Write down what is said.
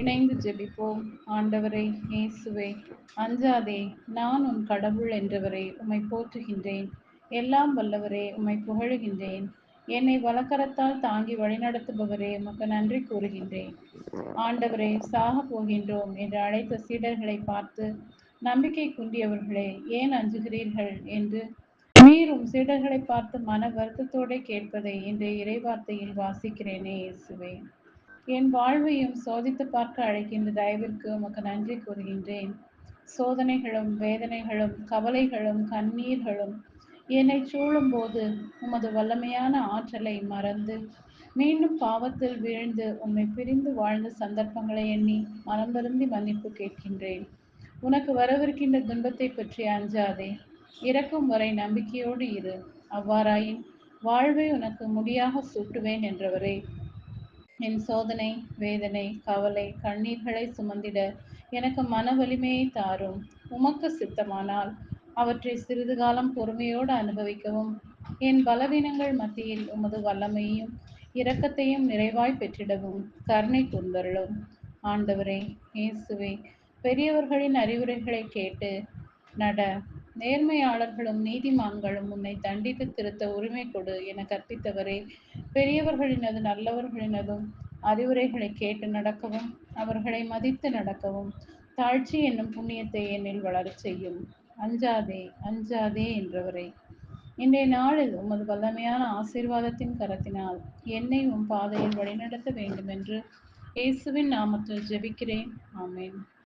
இணைந்து ஜெபிப்போம். ஆண்டவரே இயேசுவே அஞ்சாதே நான் உன் கடவுள் என்றவரே உம்மை போற்றுகின்றேன். எல்லாம் வல்லவரே உம்மை புகழுகின்றேன். என்னை வலக்கரத்தால் தாங்கி வழிநடத்துபவரே உமக்கு நன்றி கூறுகின்றேன். ஆண்டவரே சாக போகின்றோம் என்று அழைத்த சீடர்களை பார்த்து நம்பிக்கை குன்றியவர்களே ஏன் அஞ்சுகிறீர்கள் என்று? மீறும் சீடர்களை பார்த்து மன வருத்தத்தோட கேட்பதை இன்றைய இறைவார்த்தையில் வாசிக்கிறேனே இயேசுவே. என் வாழ்வையும் சோதித்து பார்க்க அழைக்கின்ற தயவிற்கு உமக்கு நன்றி கூறுகின்றேன். சோதனைகளும் வேதனைகளும் கவலைகளும் கண்ணீர்களும் என்னை சூழும் போது உமது வல்லமையான ஆற்றலை மறந்து மீண்டும் பாவத்தில் வீழ்ந்து உம்மை பிரிந்து வாழ்ந்த சந்தர்ப்பங்களை எண்ணி மனம் வருந்தி மன்னிப்பு கேட்கின்றேன். உனக்கு வரவிருக்கின்ற துன்பத்தை பற்றி அஞ்சாதே. இறக்கும் வரை நம்பிக்கையோடு இரு. அவ்வாறாயின் வாழ்வை உனக்கு முடியாக சூட்டுவேன் என்றவரே. என் சோதனை வேதனை கவலை கண்ணீர்களை சுமந்திட எனக்கு மன வலிமையை தாரும். உமக்கு சித்தமானால் அவற்றை சிறிது காலம் பொறுமையோடு அனுபவிக்கவும். என் பலவீனங்கள் மத்தியில் உமது வல்லமையும் இரக்கத்தையும் நிறைவாய் பெற்றிடவும். கருணை கூர்ந்தருளும் ஆண்டவரே இயேசுவே பெரியவர்களின் அறிவுரைகளை கேட்டு நட நேர்மையாளர்களும் நீதிமான்களும் உன்னை தண்டித்து திருத்த உரிமை கொடு என கற்பித்தவரே. பெரியவர்களினது நல்லவர்களினதும் அறிவுரைகளை கேட்டு நடக்கவும் அவர்களை மதித்து நடக்கவும் தாழ்ச்சி என்னும் புண்ணியத்தை என்னில் வளரச் செய்யும். அஞ்சாதே அஞ்சாதே என்றவரே. இன்றைய நாளில் உமது வல்லமையான ஆசீர்வாதத்தின் கரத்தினால் என்னை உன் பாதையில் வழிநடத்த வேண்டும் என்று இயேசுவின் நாமத்தில் ஜெபிக்கிறேன். ஆமேன்.